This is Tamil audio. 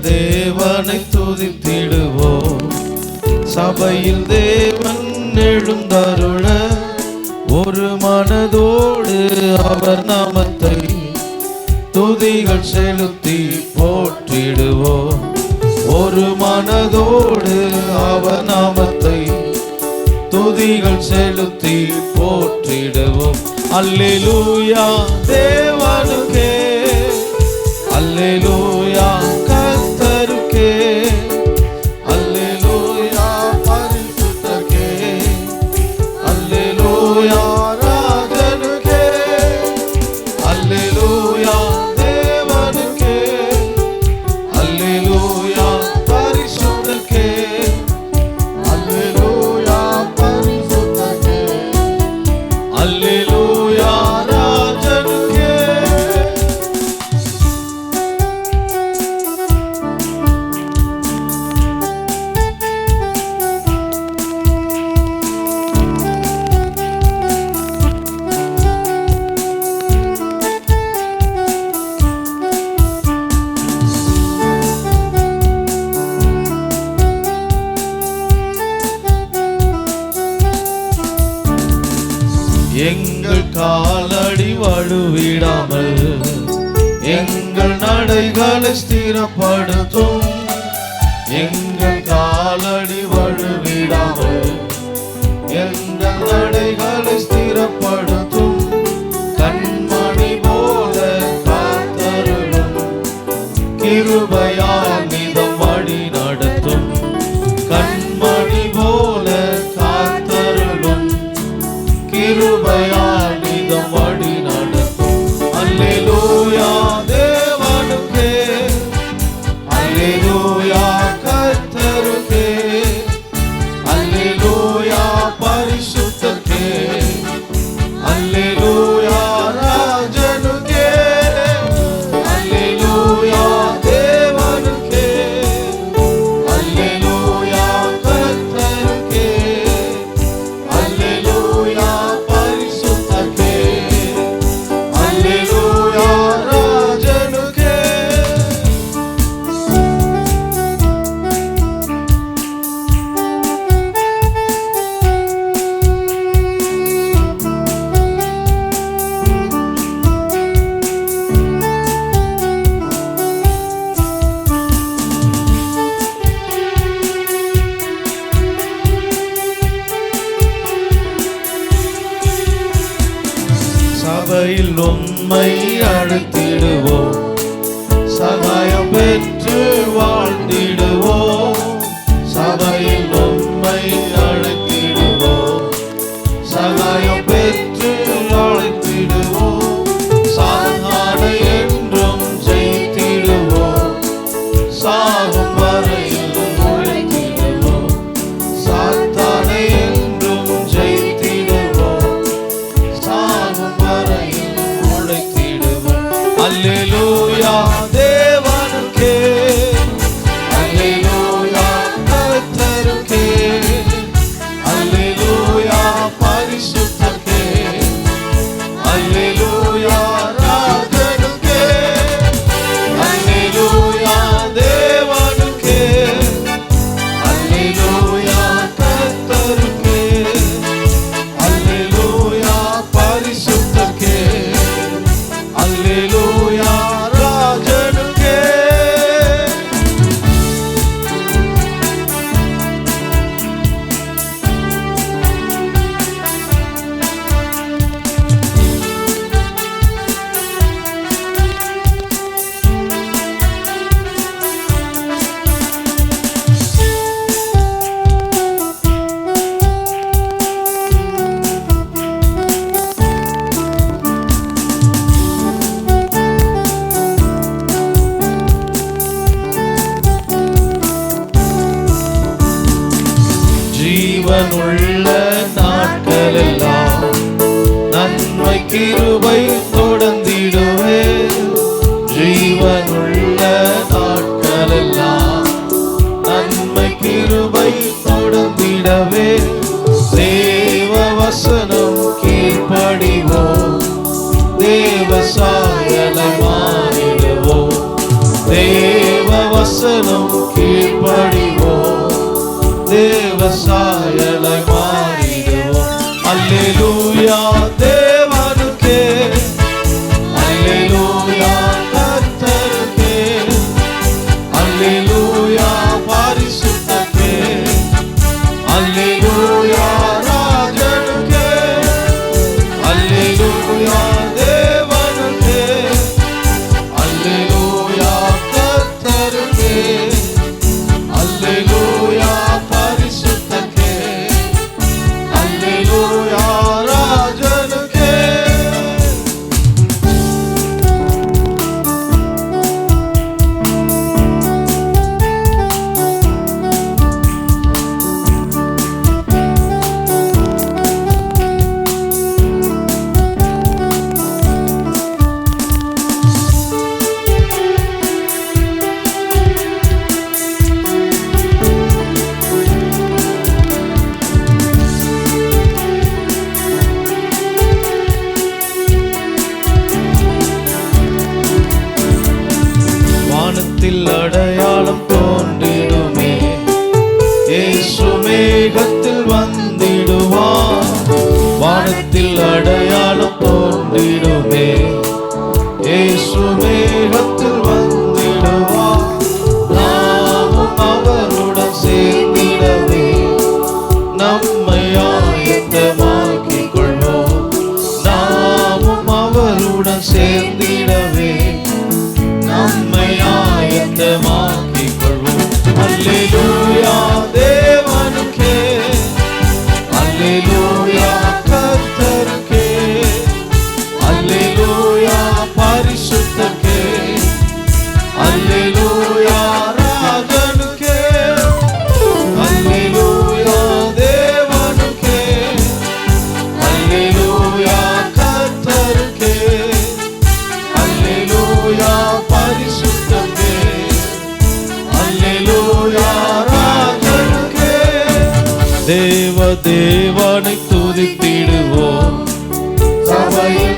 தேவனை துதித்திடுவோம். சபையில் தேவன் எழுந்தருள ஒரு மனதோடு அவர் நாமத்தை துதிகள் செலுத்தி போற்றிடுவோம். ஒரு மனதோடு அவர் நாமத்தை துதிகள் செலுத்தி போற்றிடுவோம். அல்லேலூயா தேவனுக்கே காலடி வலுவிடாமல் எங்கள் நடைகளை ஸ்திரப்படுத்தும். எங்கள் காலடி வழுவிடாமல் எங்கள் நடைகளை ஸ்திரப்படுத்தும். கண்மணி போல காத்தருளும் கிருபையா சபையில் உண்மை அழுத்திடுவோம். சகாயம் பெற்று வாழ்ந்திடுவோம். சபையில் உண்மை அழுத்திடுவோம். சகாயம் ஜீவனுள்ள நாட்களெல்லாம். நன்மை கிருபை Hallelujah. அடையாளம் தோன்றிடுமே ஏசு மேகத்தில் வந்திடுவார் நாமும் அவருடன் சேர்ந்திடவே. நம்மை ஆயத்தமாக்கிக் கொள்வோம் நாமும் அவருடன் சேர்ந்திடவே. நம்மை ஆயத்தமாக்கிக் கொள்வோம் அல்லேலூயா தேவனுக்கே. அல்லேலூயா தேவனை துதித்திடுவோம் சபையில்